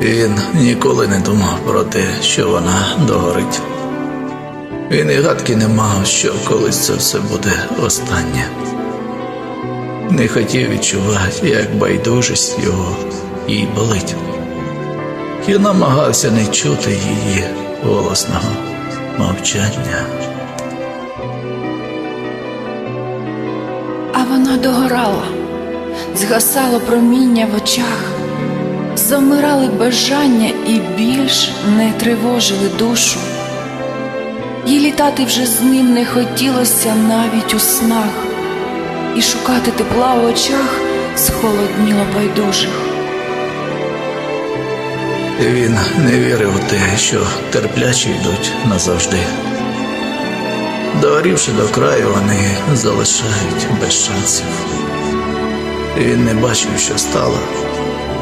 Він ніколи не думав про те, що вона догорить. Він і гадки не мав, що колись це все буде останнє. Не хотів відчувати, як байдужість його їй болить. І намагався не чути її голосного мовчання. А вона догорала, згасало проміння в очах, замирали бажання і більш не тривожили душу. Їй літати вже з ним не хотілося навіть у снах, і шукати тепла в очах схолодніло байдужих. Він не вірив у те, що терплячі йдуть назавжди. Догорівши до краю, вони залишають без шансів. Він не бачив, що стало,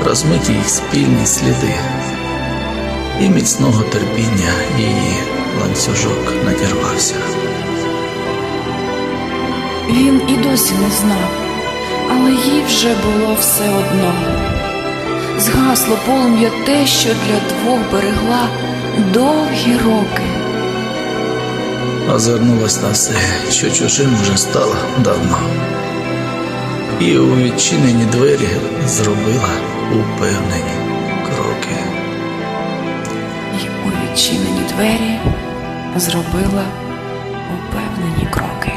розмиті їх спільні сліди, і міцного терпіння її ланцюжок надірвався. Він і досі не знав, але їй вже було все одно. Згасло полум'я те, що для двох берегла довгі роки. Озирнулась на все, що чужим вже стало давно. І у відчинені двері зробила упевнені кроки. І у відчинені двері зробила упевнені кроки.